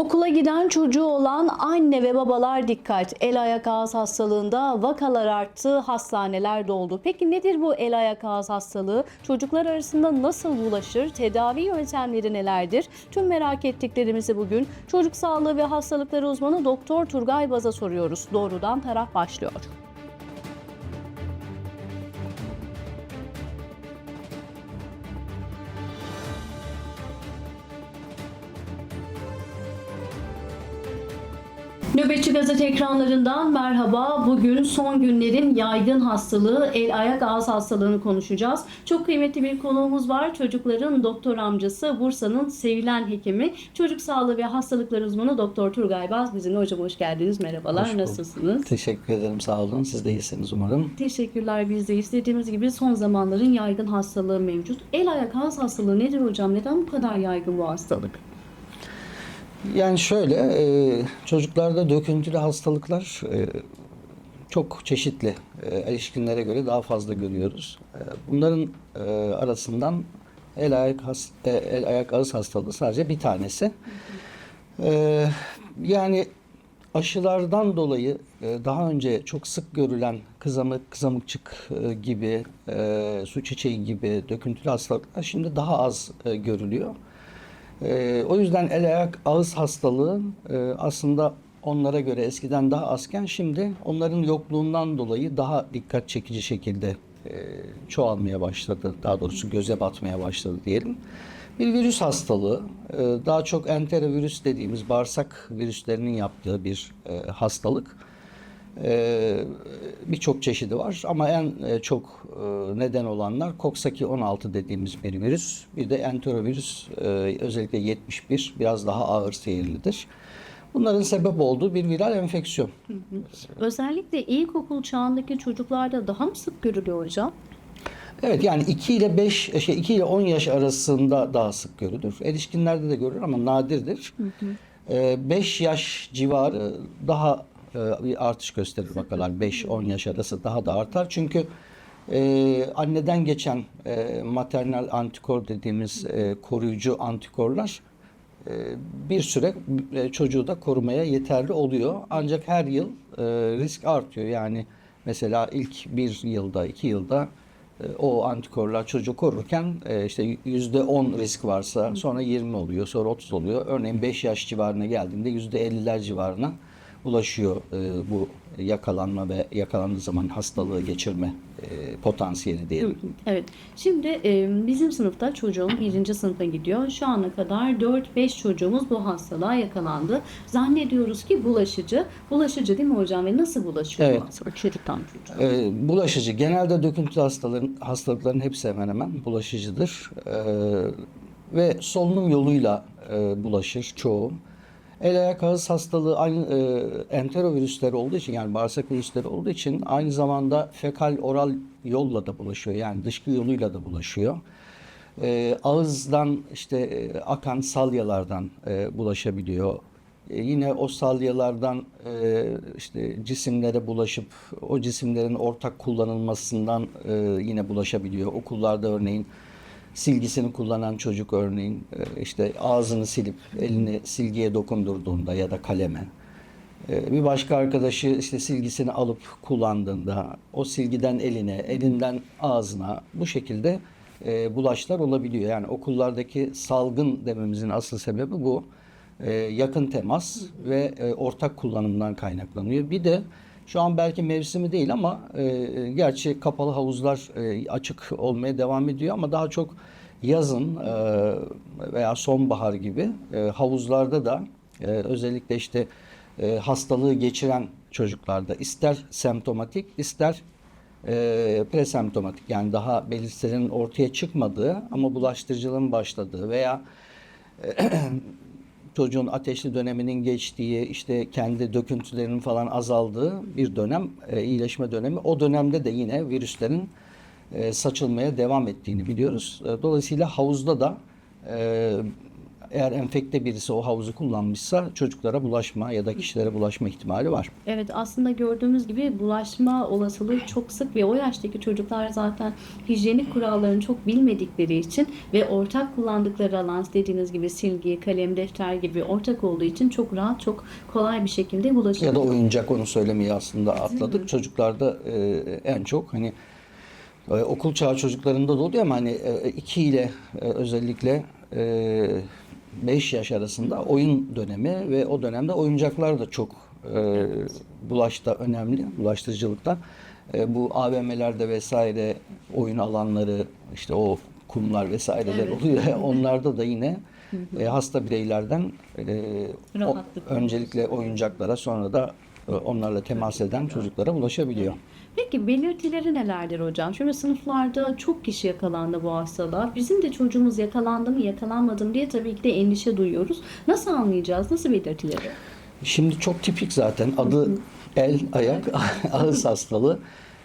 Okula giden çocuğu olan anne ve babalar dikkat. El ayak ağız hastalığında vakalar arttı, hastaneler doldu. Peki nedir bu el ayak ağız hastalığı? Çocuklar arasında nasıl bulaşır? Tedavi yöntemleri nelerdir? Tüm merak ettiklerimizi bugün çocuk sağlığı ve hastalıkları uzmanı Doktor Turgay Baz'a soruyoruz. Doğrudan taraf başlıyor. Nöbetçi Gazete ekranlarından merhaba. Bugün son günlerin yaygın hastalığı el ayak ağız hastalığını konuşacağız. Çok kıymetli bir konuğumuz var. Çocukların doktor amcası Bursa'nın sevilen hekimi, çocuk sağlığı ve hastalıkları uzmanı Doktor Turgay Baz. Bizimle hocam hoş geldiniz. Merhabalar. Hoş bulduk. Nasılsınız? Teşekkür ederim sağ olun. Siz de iyisiniz umarım. Teşekkürler biz de istediğimiz gibi son zamanların yaygın hastalığı mevcut. El ayak ağız hastalığı nedir hocam? Neden bu kadar yaygın bu hastalık? Yani şöyle e, çocuklarda döküntülü hastalıklar e, çok çeşitli. E, erişkinlere göre daha fazla görüyoruz. E, bunların e, arasından el ayak has, e, el ayak ağız hastalığı sadece bir tanesi. E, yani aşılardan dolayı e, daha önce çok sık görülen kızamık, kızamıkçık e, gibi, e, su çiçeği gibi döküntülü hastalıklar şimdi daha az e, görülüyor. Ee, o yüzden el ayak ağız hastalığı e, aslında onlara göre eskiden daha azken şimdi onların yokluğundan dolayı daha dikkat çekici şekilde e, çoğalmaya başladı. Daha doğrusu göze batmaya başladı diyelim. Bir virüs hastalığı, e, daha çok enterovirüs dediğimiz bağırsak virüslerinin yaptığı bir e, hastalık. Ee, birçok çeşidi var ama en e, çok e, neden olanlar Coxsackie 16 dediğimiz bir virüs. Bir de enterovirüs e, özellikle 71 biraz daha ağır seyirlidir. Bunların sebep olduğu bir viral enfeksiyon. Özellikle ilkokul çağındaki çocuklarda daha mı sık görülüyor hocam? Evet yani 2 ile 5 şey 2 ile 10 yaş arasında daha sık görülür. Erişkinlerde de görülür ama nadirdir. 5 yaş civarı daha bir artış gösterir vakalar. 5-10 yaş arası daha da artar. Çünkü e, anneden geçen e, maternal antikor dediğimiz e, koruyucu antikorlar e, bir süre e, çocuğu da korumaya yeterli oluyor. Ancak her yıl e, risk artıyor. Yani mesela ilk bir yılda, iki yılda e, o antikorlar çocuğu korurken e, işte yüzde 10 risk varsa sonra 20 oluyor, sonra 30 oluyor. Örneğin 5 yaş civarına geldiğinde yüzde 50'ler civarına ulaşıyor e, bu yakalanma ve yakalandığı zaman hastalığı geçirme e, potansiyeli diyelim. Evet. Şimdi e, bizim sınıfta çocuğum birinci sınıfa gidiyor. Şu ana kadar 4-5 çocuğumuz bu hastalığa yakalandı. Zannediyoruz ki bulaşıcı. Bulaşıcı değil mi hocam? Ve nasıl bulaşıyor Evet. bu hastalık çocuktan çocuğa? E, bulaşıcı. Genelde döküntülü hastaların, hastalıkların hepsi hemen hemen bulaşıcıdır. E, ve solunum yoluyla e, bulaşır çoğu. El ayak ağız hastalığı aynı e, enterovirüsleri olduğu için yani bağırsak virüsleri olduğu için aynı zamanda fekal oral yolla da bulaşıyor. Yani dışkı yoluyla da bulaşıyor. E, ağızdan işte e, akan salyalardan e, bulaşabiliyor. E, yine o salyalardan e, işte cisimlere bulaşıp o cisimlerin ortak kullanılmasından e, yine bulaşabiliyor. Okullarda örneğin silgisini kullanan çocuk örneğin e, işte ağzını silip elini silgiye dokundurduğunda ya da kaleme e, bir başka arkadaşı işte silgisini alıp kullandığında o silgiden eline, elinden ağzına bu şekilde e, bulaşlar olabiliyor. Yani okullardaki salgın dememizin asıl sebebi bu. Yakın temas ve ortak kullanımdan kaynaklanıyor. Bir de şu an belki mevsimi değil ama e, gerçi kapalı havuzlar e, açık olmaya devam ediyor ama daha çok yazın e, veya sonbahar gibi e, havuzlarda da e, özellikle işte e, hastalığı geçiren çocuklarda ister semptomatik ister e, presemptomatik. Yani daha belirtilerin ortaya çıkmadığı ama bulaştırıcılığın başladığı veya çocuğun ateşli döneminin geçtiği, işte kendi döküntülerinin falan azaldığı bir dönem, e, iyileşme dönemi. O dönemde de yine virüslerin e, saçılmaya devam ettiğini biliyoruz. E, dolayısıyla havuzda da e, eğer enfekte birisi o havuzu kullanmışsa çocuklara bulaşma ya da kişilere bulaşma ihtimali var. Evet aslında gördüğümüz gibi bulaşma olasılığı çok sık ve o yaştaki çocuklar zaten hijyenik kurallarını çok bilmedikleri için ve ortak kullandıkları alan dediğiniz gibi silgi, kalem, defter gibi ortak olduğu için çok rahat, çok kolay bir şekilde bulaşıyor. Ya da oyuncak onu söylemeyi aslında atladık. Çocuklarda e, en çok hani e, okul çağı çocuklarında da oluyor ama hani 2 ile e, özellikle 5 yaş arasında oyun dönemi ve o dönemde oyuncaklar da çok e, bulaşta önemli, bulaştırıcılıkta. E, bu AVM'lerde vesaire oyun alanları işte o kumlar vesaireler Evet. oluyor. Onlarda da yine e, hasta bireylerden e, o- öncelikle oyuncaklara sonra da e, onlarla temas eden çocuklara bulaşabiliyor. Peki belirtileri nelerdir hocam? Şimdi sınıflarda çok kişi yakalandı bu hastalığa. Bizim de çocuğumuz yakalandı mı yakalanmadı mı diye tabii ki de endişe duyuyoruz. Nasıl anlayacağız? Nasıl belirtileri? Şimdi çok tipik zaten adı el, ayak, ağız hastalığı.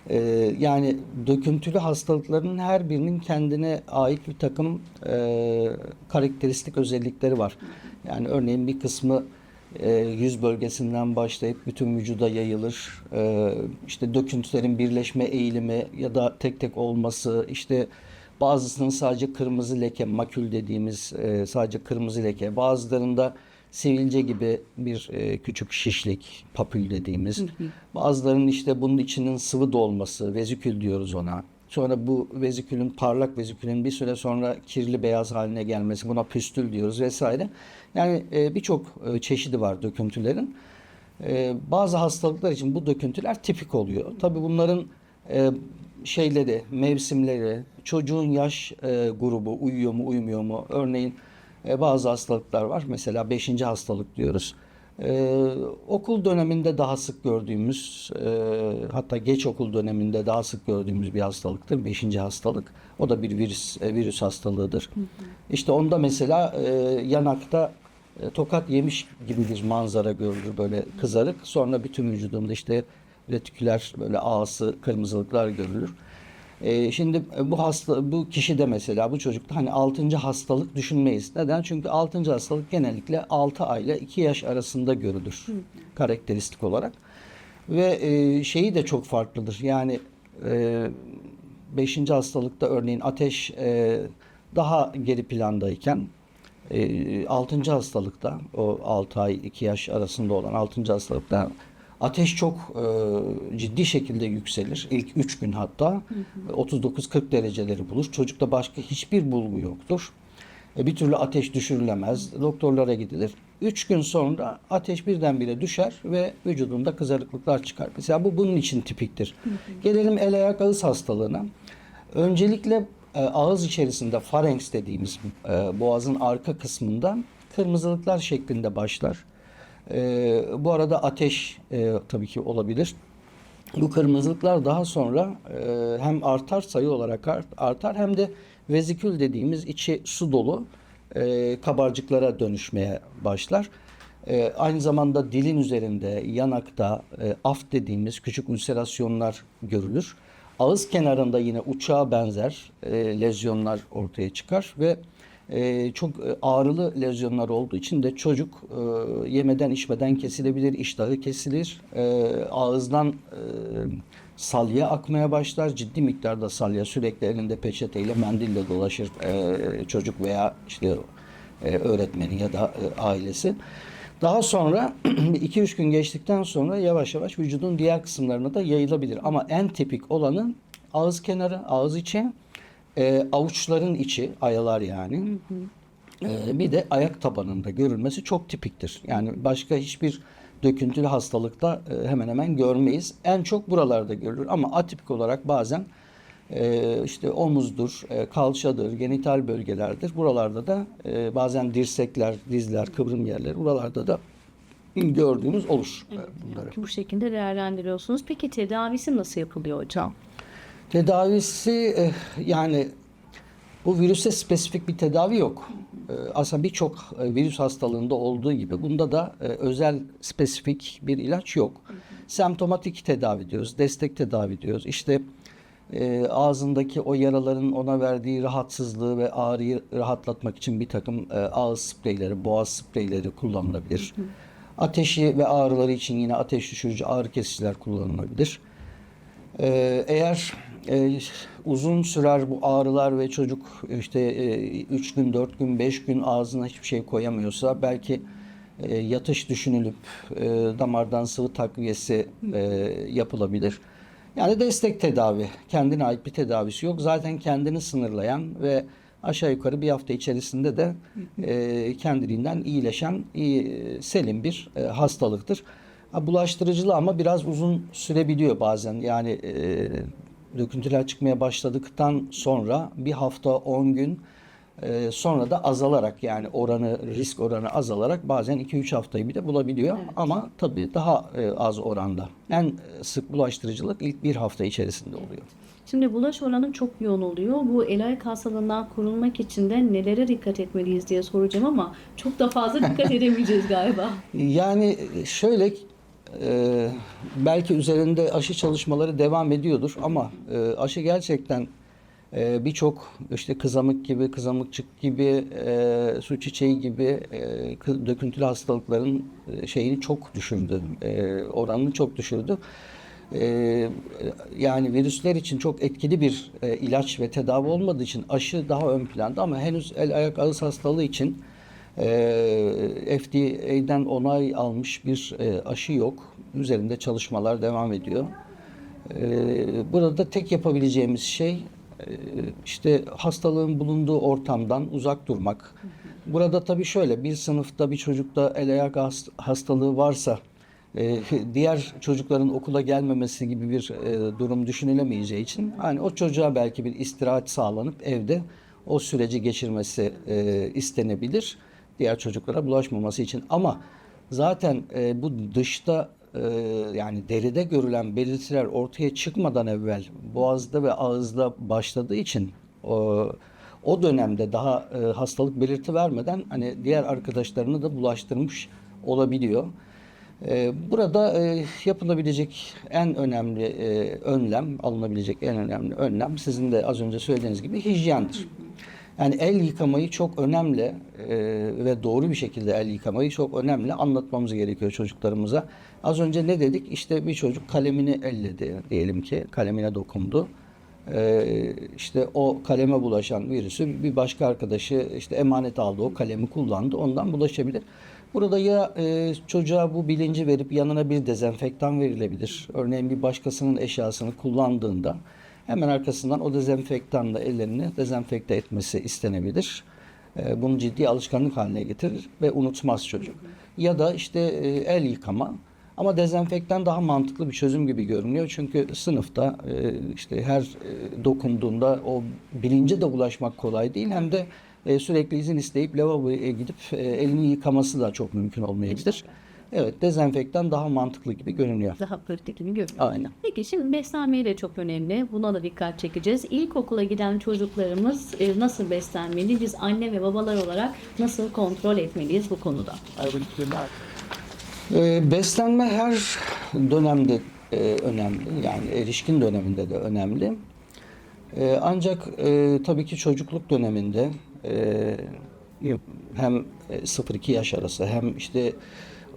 Ee, yani döküntülü hastalıkların her birinin kendine ait bir takım e, karakteristik özellikleri var. Yani örneğin bir kısmı yüz bölgesinden başlayıp bütün vücuda yayılır. E, işte döküntülerin birleşme eğilimi ya da tek tek olması, işte bazısının sadece kırmızı leke, makül dediğimiz e, sadece kırmızı leke, bazılarında sivilce gibi bir e, küçük şişlik, papül dediğimiz. Bazılarının işte bunun içinin sıvı dolması, vezikül diyoruz ona. Sonra bu vezikülün parlak vezikülün bir süre sonra kirli beyaz haline gelmesi buna püstül diyoruz vesaire. Yani e, birçok e, çeşidi var döküntülerin. E, bazı hastalıklar için bu döküntüler tipik oluyor. Tabii bunların e, şeyleri, mevsimleri, çocuğun yaş e, grubu uyuyor mu uyumuyor mu? Örneğin e, bazı hastalıklar var. Mesela 5. hastalık diyoruz. E, okul döneminde daha sık gördüğümüz, e, hatta geç okul döneminde daha sık gördüğümüz bir hastalıktır. 5. hastalık. O da bir virüs e, virüs hastalığıdır. İşte onda mesela e, yanakta e, tokat yemiş gibi bir manzara görülür böyle kızarık. Sonra bütün vücudumda işte retiküler böyle ağası kırmızılıklar görülür. E, şimdi bu hasta bu kişi de mesela bu çocukta hani 6. hastalık düşünmeyiz. Neden? Çünkü 6. hastalık genellikle 6 ay ile 2 yaş arasında görülür karakteristik olarak. Ve e, şeyi de çok farklıdır. Yani e, 5. hastalıkta örneğin ateş e, daha geri plandayken e, 6. hastalıkta o 6 ay 2 yaş arasında olan 6. hastalıkta ateş çok e, ciddi şekilde yükselir. İlk 3 gün hatta 39-40 dereceleri bulur. Çocukta başka hiçbir bulgu yoktur. E, bir türlü ateş düşürülemez. Doktorlara gidilir. 3 gün sonra ateş birdenbire düşer ve vücudunda kızarıklıklar çıkar. Mesela bu bunun için tipiktir. Gelelim el ayak ağız hastalığına. Öncelikle e, ağız içerisinde pharynx dediğimiz e, boğazın arka kısmında kırmızılıklar şeklinde başlar. E, bu arada ateş e, tabii ki olabilir. Bu kırmızılıklar daha sonra e, hem artar sayı olarak art- artar hem de vezikül dediğimiz içi su dolu e, kabarcıklara dönüşmeye başlar. E, aynı zamanda dilin üzerinde, yanakta e, af dediğimiz küçük ülserasyonlar görülür. Ağız kenarında yine uçağa benzer e, lezyonlar ortaya çıkar ve e, çok e, ağrılı lezyonlar olduğu için de çocuk e, yemeden içmeden kesilebilir, iştahı kesilir, e, ağızdan e, salya akmaya başlar. Ciddi miktarda salya sürekli elinde peçeteyle mendille dolaşır çocuk veya işte öğretmeni ya da ailesi. Daha sonra 2-3 gün geçtikten sonra yavaş yavaş vücudun diğer kısımlarına da yayılabilir. Ama en tipik olanı ağız kenarı, ağız içi, e, avuçların içi, ayalar yani. E, bir de ayak tabanında görülmesi çok tipiktir. Yani başka hiçbir döküntülü hastalıkta e, hemen hemen görmeyiz. En çok buralarda görülür ama atipik olarak bazen e, işte omuzdur, e, kalçadır, genital bölgelerdir. Buralarda da e, bazen dirsekler, dizler, kıvrım yerleri buralarda da gördüğümüz olur e, bunları. Bu şekilde değerlendiriyorsunuz. Peki tedavisi nasıl yapılıyor hocam? Tedavisi eh, yani bu virüse spesifik bir tedavi yok. Eh, Aslında birçok eh, virüs hastalığında olduğu gibi bunda da özel spesifik bir ilaç yok. Semptomatik tedavi diyoruz, destek tedavi diyoruz. İşte ağzındaki o yaraların ona verdiği rahatsızlığı ve ağrıyı rahatlatmak için bir takım e, ağız spreyleri, boğaz spreyleri kullanılabilir. Ateşi ve ağrıları için yine ateş düşürücü ağrı kesiciler kullanılabilir. Eğer e, uzun sürer bu ağrılar ve çocuk işte 3 gün, 4 gün, 5 gün ağzına hiçbir şey koyamıyorsa belki e, yatış düşünülüp e, damardan sıvı takviyesi e, yapılabilir. Yani destek tedavi, kendine ait bir tedavisi yok. Zaten kendini sınırlayan ve aşağı yukarı bir hafta içerisinde de e, kendiliğinden iyileşen iyi, selim bir e, hastalıktır. Ha, bulaştırıcılığı ama biraz uzun sürebiliyor bazen. Yani e, döküntüler çıkmaya başladıktan sonra bir hafta 10 gün e, sonra da azalarak yani oranı risk oranı azalarak bazen 2-3 haftayı bile bulabiliyor. Ama tabii daha e, az oranda. En sık bulaştırıcılık ilk bir hafta içerisinde oluyor. Şimdi bulaş oranı çok yoğun oluyor. Bu el ayak hastalığından korunmak için de nelere dikkat etmeliyiz diye soracağım ama çok da fazla dikkat edemeyeceğiz galiba. Yani şöyle e, belki üzerinde aşı çalışmaları devam ediyordur ama e, aşı gerçekten e, birçok işte kızamık gibi, kızamıkçık gibi, e, su çiçeği gibi e, döküntülü hastalıkların e, şeyini çok düşürdü. E, oranını çok düşürdü. E, yani virüsler için çok etkili bir e, ilaç ve tedavi olmadığı için aşı daha ön planda ama henüz el ayak ağız hastalığı için e, FDA'den onay almış bir e, aşı yok. Üzerinde çalışmalar devam ediyor. E, burada tek yapabileceğimiz şey e, işte hastalığın bulunduğu ortamdan uzak durmak. Burada tabii şöyle bir sınıfta bir çocukta el ayak has- hastalığı varsa e, diğer çocukların okula gelmemesi gibi bir e, durum düşünülemeyeceği için hani o çocuğa belki bir istirahat sağlanıp evde o süreci geçirmesi e, istenebilir diğer çocuklara bulaşmaması için ama zaten e, bu dışta e, yani deride görülen belirtiler ortaya çıkmadan evvel boğazda ve ağızda başladığı için o, o dönemde daha e, hastalık belirti vermeden hani diğer arkadaşlarını da bulaştırmış olabiliyor. Ee, Burada e, yapılabilecek en önemli e, önlem, alınabilecek en önemli önlem sizin de az önce söylediğiniz gibi hijyendir. Yani el yıkamayı çok önemli e, ve doğru bir şekilde el yıkamayı çok önemli anlatmamız gerekiyor çocuklarımıza. Az önce ne dedik? İşte bir çocuk kalemini elledi diyelim ki kalemine dokundu. Ee, işte o kaleme bulaşan virüsü bir başka arkadaşı işte emanet aldı o kalemi kullandı ondan bulaşabilir. Burada ya e, çocuğa bu bilinci verip yanına bir dezenfektan verilebilir. Örneğin bir başkasının eşyasını kullandığında hemen arkasından o dezenfektanla ellerini dezenfekte etmesi istenebilir. E, bunu ciddi alışkanlık haline getirir ve unutmaz çocuk. Ya da işte e, el yıkama. Ama dezenfektan daha mantıklı bir çözüm gibi görünüyor. Çünkü sınıfta e, işte her e, dokunduğunda o bilince de ulaşmak kolay değil. Hem de sürekli izin isteyip lavaboya gidip elini yıkaması da çok mümkün olmayabilir. Evet dezenfektan daha mantıklı gibi görünüyor. Daha pratik gibi görünüyor. Aynen. Peki şimdi beslenme de çok önemli. Buna da dikkat çekeceğiz. İlkokula giden çocuklarımız e, nasıl beslenmeli? Biz anne ve babalar olarak nasıl kontrol etmeliyiz bu konuda? Ee, beslenme her dönemde e, önemli. Yani erişkin döneminde de önemli. Ee, ancak e, tabii ki çocukluk döneminde e, hem e, 0-2 yaş arası hem işte e,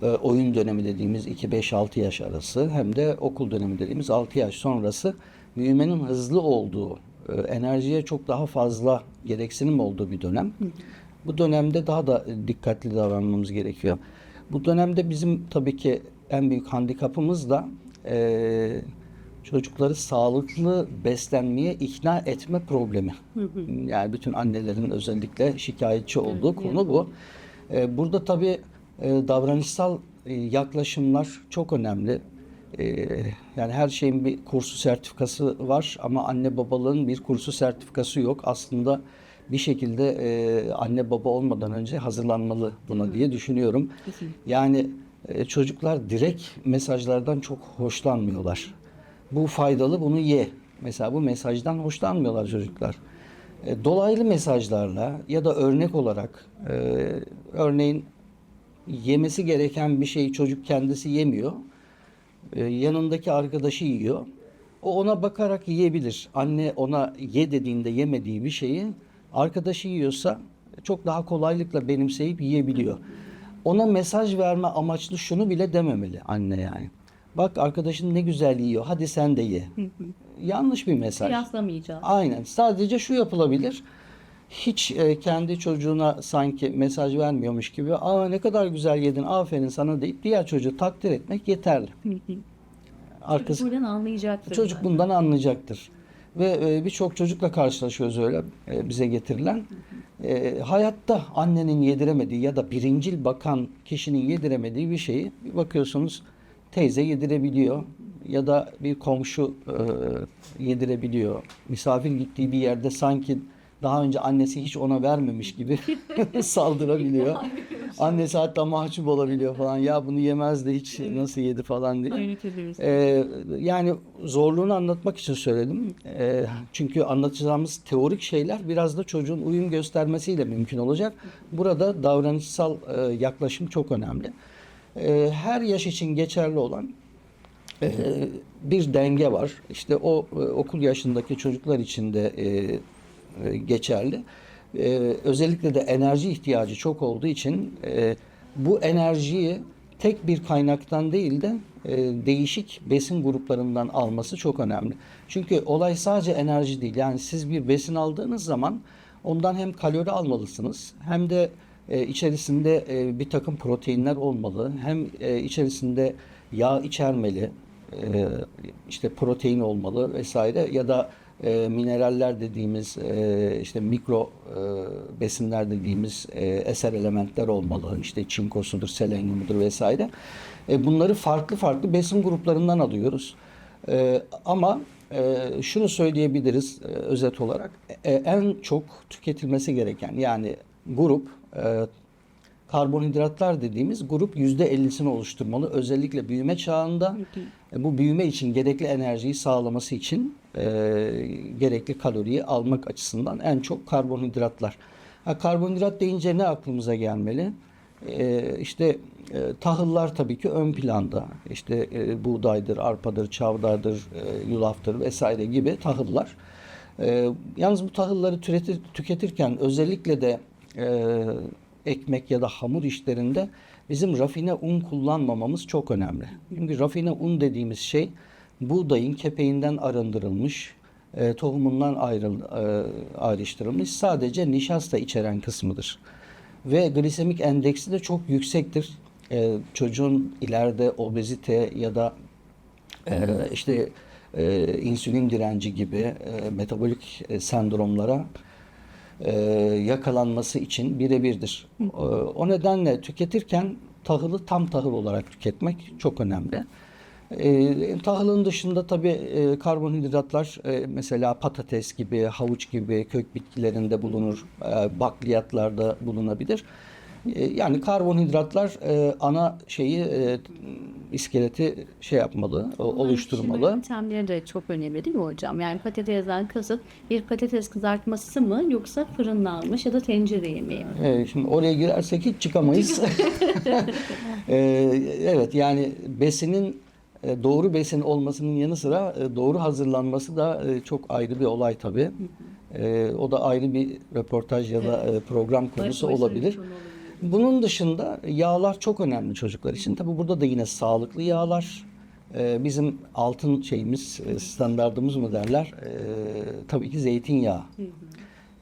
oyun dönemi dediğimiz 2-5-6 yaş arası hem de okul dönemi dediğimiz 6 yaş sonrası büyümenin hızlı olduğu, e, enerjiye çok daha fazla gereksinim olduğu bir dönem. Bu dönemde daha da dikkatli davranmamız gerekiyor. Bu dönemde bizim tabii ki en büyük handikapımız da e, çocukları sağlıklı beslenmeye ikna etme problemi. Yani bütün annelerin özellikle şikayetçi olduğu konu bu. E, burada tabii davranışsal e, yaklaşımlar çok önemli. E, yani her şeyin bir kursu sertifikası var ama anne babalığın bir kursu sertifikası yok. Aslında bir şekilde e, anne baba olmadan önce hazırlanmalı buna diye düşünüyorum. Yani e, çocuklar direkt mesajlardan çok hoşlanmıyorlar. Bu faydalı bunu ye. Mesela bu mesajdan hoşlanmıyorlar çocuklar. E, dolaylı mesajlarla ya da örnek olarak e, örneğin yemesi gereken bir şeyi çocuk kendisi yemiyor. E, yanındaki arkadaşı yiyor. O ona bakarak yiyebilir. Anne ona ye dediğinde yemediği bir şeyi arkadaşı yiyorsa çok daha kolaylıkla benimseyip yiyebiliyor. Ona mesaj verme amaçlı şunu bile dememeli anne yani. Bak arkadaşın ne güzel yiyor. Hadi sen de ye. Yanlış bir mesaj. Kıyaslamayacağız. Aynen. Sadece şu yapılabilir. Hiç e, kendi çocuğuna sanki mesaj vermiyormuş gibi aa ne kadar güzel yedin aferin sana deyip diğer çocuğu takdir etmek yeterli. Arkası, Buradan anlayacaktır. çocuk zaten. bundan anlayacaktır. Ve e, birçok çocukla karşılaşıyoruz öyle e, bize getirilen. E, hayatta annenin yediremediği ya da birincil bakan kişinin yediremediği bir şeyi bir bakıyorsunuz teyze yedirebiliyor ya da bir komşu e, yedirebiliyor. Misafir gittiği bir yerde sanki daha önce annesi hiç ona vermemiş gibi saldırabiliyor. Annesi hatta mahcup olabiliyor falan. Ya bunu yemez de hiç nasıl yedi falan diye. Aynı. Ee, yani zorluğunu anlatmak için söyledim. Ee, çünkü anlatacağımız teorik şeyler biraz da çocuğun uyum göstermesiyle mümkün olacak. Burada davranışsal e, yaklaşım çok önemli. Ee, her yaş için geçerli olan e, bir denge var. İşte o e, okul yaşındaki çocuklar için de e, e, geçerli. E, özellikle de enerji ihtiyacı çok olduğu için e, bu enerjiyi tek bir kaynaktan değil de e, değişik besin gruplarından alması çok önemli. Çünkü olay sadece enerji değil. Yani siz bir besin aldığınız zaman ondan hem kalori almalısınız hem de e, içerisinde e, bir takım proteinler olmalı. Hem e, içerisinde yağ içermeli. E, işte protein olmalı vesaire ya da e, mineraller dediğimiz e, işte mikro e, besinler dediğimiz e, eser elementler olmalı. İşte çinkosudur, selenyumudur vesaire. E, bunları farklı farklı besin gruplarından alıyoruz. E, ama e, şunu söyleyebiliriz e, özet olarak E, en çok tüketilmesi gereken yani grup e, karbonhidratlar dediğimiz grup %50'sini oluşturmalı. Özellikle büyüme çağında e, bu büyüme için gerekli enerjiyi sağlaması için e, gerekli kaloriyi almak açısından en çok karbonhidratlar. Ha, karbonhidrat deyince ne aklımıza gelmeli? E, işte e, tahıllar tabii ki ön planda. İşte e, buğdaydır, arpadır, çavdardır, e, yulaftır vesaire gibi tahıllar. E, yalnız bu tahılları türetir, tüketirken özellikle de e, ekmek ya da hamur işlerinde bizim rafine un kullanmamamız çok önemli. Çünkü rafine un dediğimiz şey buğdayın kepeğinden arındırılmış, e, tohumundan ayrıl, e, ayrıştırılmış sadece nişasta içeren kısmıdır. Ve glisemik endeksi de çok yüksektir. E, çocuğun ileride obezite ya da e, işte e, insülin direnci gibi e, metabolik e, sendromlara e, yakalanması için birebirdir. E, o nedenle tüketirken tahılı tam tahıl olarak tüketmek çok önemli. E, tahılın dışında tabii e, karbonhidratlar e, mesela patates gibi, havuç gibi kök bitkilerinde bulunur, e, bakliyatlarda bulunabilir. E, yani karbonhidratlar e, ana şeyi e, iskeleti şey yapmalı, o- oluşturmalı. Yöntemleri de çok önemli değil mi hocam? Yani patatesten kasıt bir patates kızartması mı yoksa fırınlanmış ya da tencere yemeği mi? Ee, şimdi oraya girersek hiç çıkamayız. Evet yani besinin e, doğru besin olmasının yanı sıra e, doğru hazırlanması da e, çok ayrı bir olay tabii. Ee, o da ayrı bir röportaj ya da e, program konusu bir olabilir. konu olabilir. Bunun dışında yağlar çok önemli çocuklar için. Tabii burada da yine sağlıklı yağlar. e, Bizim altın şeyimiz, e, standartımız mı derler? E, Tabii ki zeytinyağı.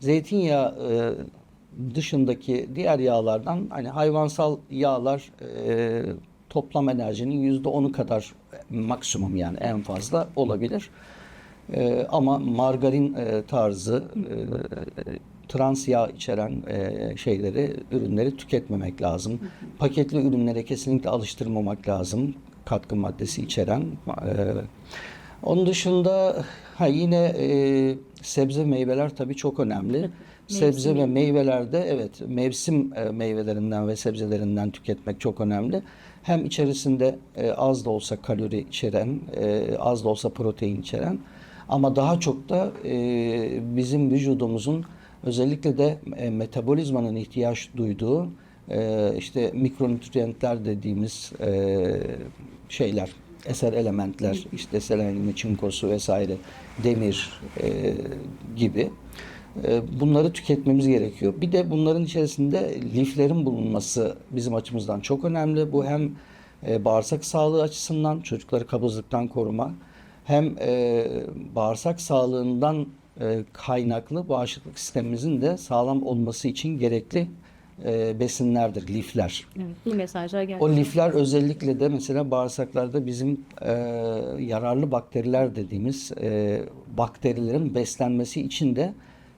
Zeytinyağı e, dışındaki diğer yağlardan hani hayvansal yağlar e, toplam enerjinin yüzde onu kadar maksimum yani en fazla olabilir. Ama margarin tarzı trans yağ içeren e, şeyleri, ürünleri tüketmemek lazım. Paketli ürünlere kesinlikle alıştırmamak lazım. Katkı maddesi içeren. E, onun dışında ha yine e, sebze meyveler tabii çok önemli. Sebze ve meyvelerde evet mevsim e, meyvelerinden ve sebzelerinden tüketmek çok önemli. Hem içerisinde e, az da olsa kalori içeren, e, az da olsa protein içeren ama daha çok da e, bizim vücudumuzun özellikle de e, metabolizmanın ihtiyaç duyduğu e, işte mikronutriyentler dediğimiz e, şeyler, eser elementler, işte selenyumu, çinkosu vesaire, demir e, gibi. E, bunları tüketmemiz gerekiyor. Bir de bunların içerisinde liflerin bulunması bizim açımızdan çok önemli. Bu hem e, bağırsak sağlığı açısından çocukları kabızlıktan koruma hem e, bağırsak sağlığından kaynaklı bağışıklık sistemimizin de sağlam olması için gerekli e, besinlerdir, lifler. Evet, iyi mesajlar geldi. O lifler özellikle de mesela bağırsaklarda bizim e, yararlı bakteriler dediğimiz e, bakterilerin beslenmesi için de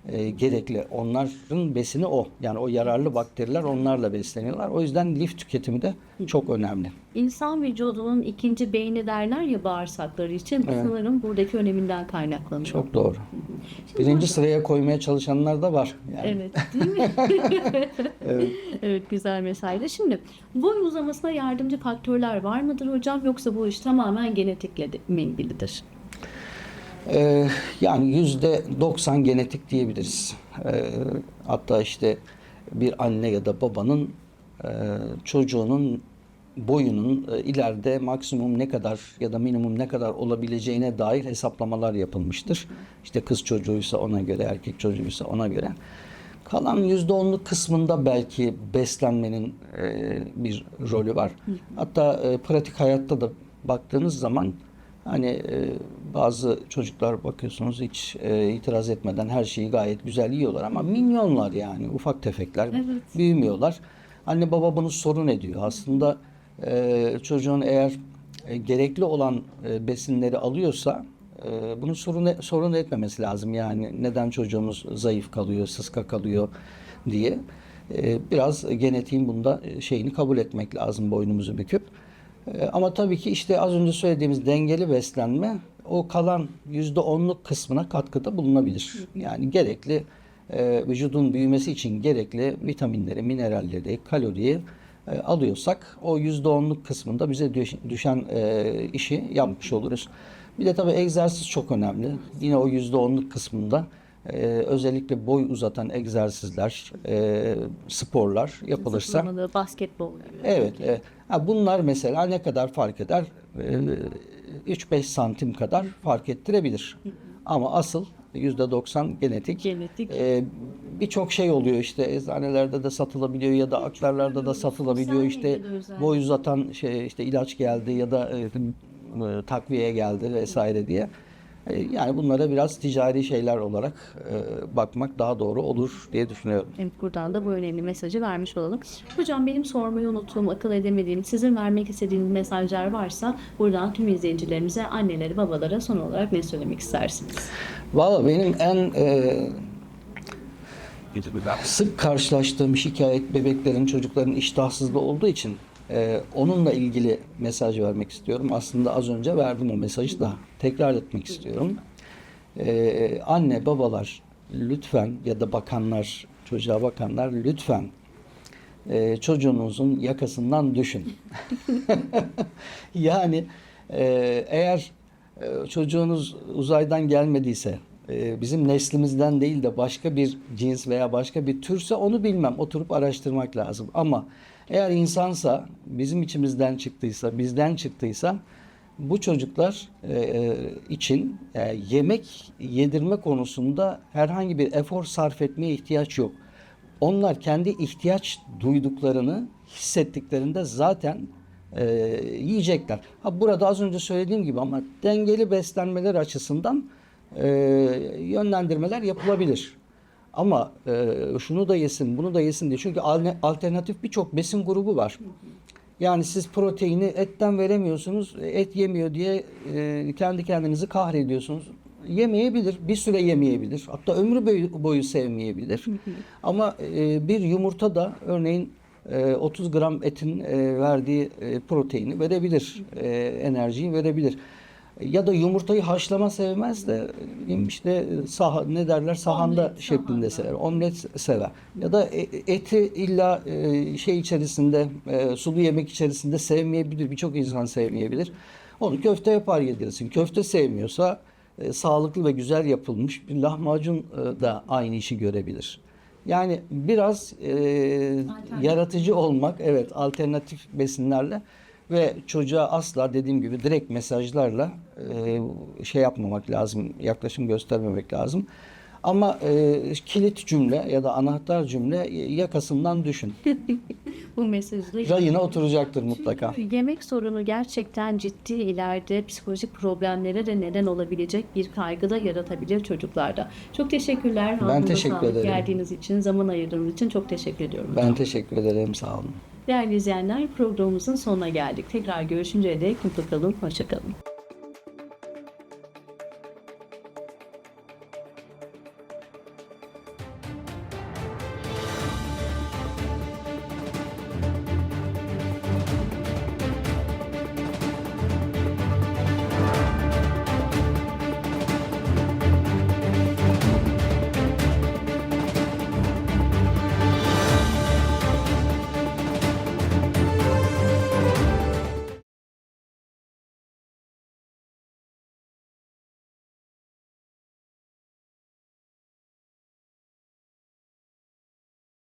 e, gerekli. Onların besini o. Yani o yararlı bakteriler onlarla besleniyorlar. O yüzden lif tüketimi de çok önemli. İnsan vücudunun ikinci beyni derler ya bağırsakları için. Evet. Sanırım buradaki öneminden kaynaklanıyor. Çok doğru. Birinci sıraya koymaya çalışanlar da var. Yani. Evet, değil mi? evet. güzel mesajdı. Şimdi boy uzamasına yardımcı faktörler var mıdır hocam yoksa bu iş tamamen genetikle mi ilgilidir? Ee, yani yüzde 90 genetik diyebiliriz. Ee, hatta işte bir anne ya da babanın e, çocuğunun boyunun e, ileride maksimum ne kadar ya da minimum ne kadar olabileceğine dair hesaplamalar yapılmıştır. İşte kız çocuğuysa ona göre, erkek çocuğuysa ona göre. Kalan yüzde onluk kısmında belki beslenmenin e, bir rolü var. Hatta e, pratik hayatta da baktığınız zaman Hani e, bazı çocuklar bakıyorsunuz hiç e, itiraz etmeden her şeyi gayet güzel yiyorlar ama minyonlar yani ufak tefekler Evet. büyümüyorlar. Anne baba bunu sorun ediyor. Aslında e, çocuğun eğer e, gerekli olan e, besinleri alıyorsa e, bunu sorun e- sorun etmemesi lazım. Yani neden çocuğumuz zayıf kalıyor, sıska kalıyor diye. E, biraz genetiğin bunda e, şeyini kabul etmek lazım boynumuzu büküp. Ee, Ama tabii ki işte az önce söylediğimiz dengeli beslenme o kalan yüzde onluk kısmına katkıda bulunabilir. Yani gerekli e, vücudun büyümesi için gerekli vitaminleri, mineralleri, kaloriyi e, alıyorsak o yüzde onluk kısmında bize düş- düşen e, işi yapmış oluruz. Bir de tabii egzersiz çok önemli. Yine o yüzde onluk kısmında e, özellikle boy uzatan egzersizler, e, sporlar yapılırsa Zıplamalı, basketbol gibi. Evet. e, ha bunlar mesela ne kadar fark eder? E, 3-5 santim kadar fark ettirebilir. Ama asıl %90 genetik. Genetik. E, Birçok şey oluyor işte eczanelerde de satılabiliyor ya da aktarlarda da satılabiliyor işte boy uzatan şey işte ilaç geldi ya da e, takviye geldi vesaire diye. E, Yani bunlara biraz ticari şeyler olarak e, bakmak daha doğru olur diye düşünüyorum. Evet, buradan da bu önemli mesajı vermiş olalım. Hocam benim sormayı unuttuğum, akıl edemediğim, sizin vermek istediğiniz mesajlar varsa buradan tüm izleyicilerimize, annelere, babalara son olarak ne söylemek istersiniz? Valla benim en e, sık karşılaştığım şikayet bebeklerin, çocukların iştahsızlığı olduğu için e, onunla ilgili mesaj vermek istiyorum. Aslında az önce verdim o mesajı da tekrar etmek istiyorum. E, anne, babalar lütfen ya da bakanlar, çocuğa bakanlar lütfen e, çocuğunuzun yakasından düşün. yani e, eğer e, çocuğunuz uzaydan gelmediyse, e, bizim neslimizden değil de başka bir cins veya başka bir türse onu bilmem. Oturup araştırmak lazım. Ama eğer insansa, bizim içimizden çıktıysa, bizden çıktıysa bu çocuklar e, için e, yemek yedirme konusunda herhangi bir efor sarf etmeye ihtiyaç yok. Onlar kendi ihtiyaç duyduklarını hissettiklerinde zaten e, yiyecekler. Ha burada az önce söylediğim gibi ama dengeli beslenmeler açısından e, yönlendirmeler yapılabilir. Ama e, şunu da yesin, bunu da yesin diye. Çünkü alternatif birçok besin grubu var. Yani siz proteini etten veremiyorsunuz, et yemiyor diye e, kendi kendinizi kahrediyorsunuz. Yemeyebilir, bir süre yemeyebilir. Hatta ömrü boyu sevmeyebilir. Ama e, bir yumurta da örneğin e, 30 gram etin e, verdiği e, proteini verebilir, e, enerjiyi verebilir. Ya da yumurtayı haşlama sevmez de e, işte sah ne derler sahanda Omlet, şeklinde sahanda. sever. Omlet sever. Ya da e- eti illa e, şey içerisinde e, sulu yemek içerisinde sevmeyebilir. Birçok insan sevmeyebilir. Onu köfte yapar yedirsin. Köfte sevmiyorsa e, sağlıklı ve güzel yapılmış bir lahmacun e, da aynı işi görebilir. Yani biraz e, yaratıcı olmak, evet alternatif besinlerle Ve çocuğa asla dediğim gibi direkt mesajlarla e, şey yapmamak lazım, yaklaşım göstermemek lazım. Ama e, kilit cümle ya da anahtar cümle yakasından düşün. Bu mesajla Rayına oturacaktır mutlaka. Yemek sorunu gerçekten ciddi ileride psikolojik problemlere de neden olabilecek bir kaygı da yaratabilir çocuklarda. Çok teşekkürler. Ağzınıza teşekkür ederim. Geldiğiniz için, zaman ayırdığınız için çok teşekkür ediyorum. Ben teşekkür ederim. Sağ olun. Değerli izleyenler programımızın sonuna geldik. Tekrar görüşünceye dek mutlu kalın, hoşça kalın.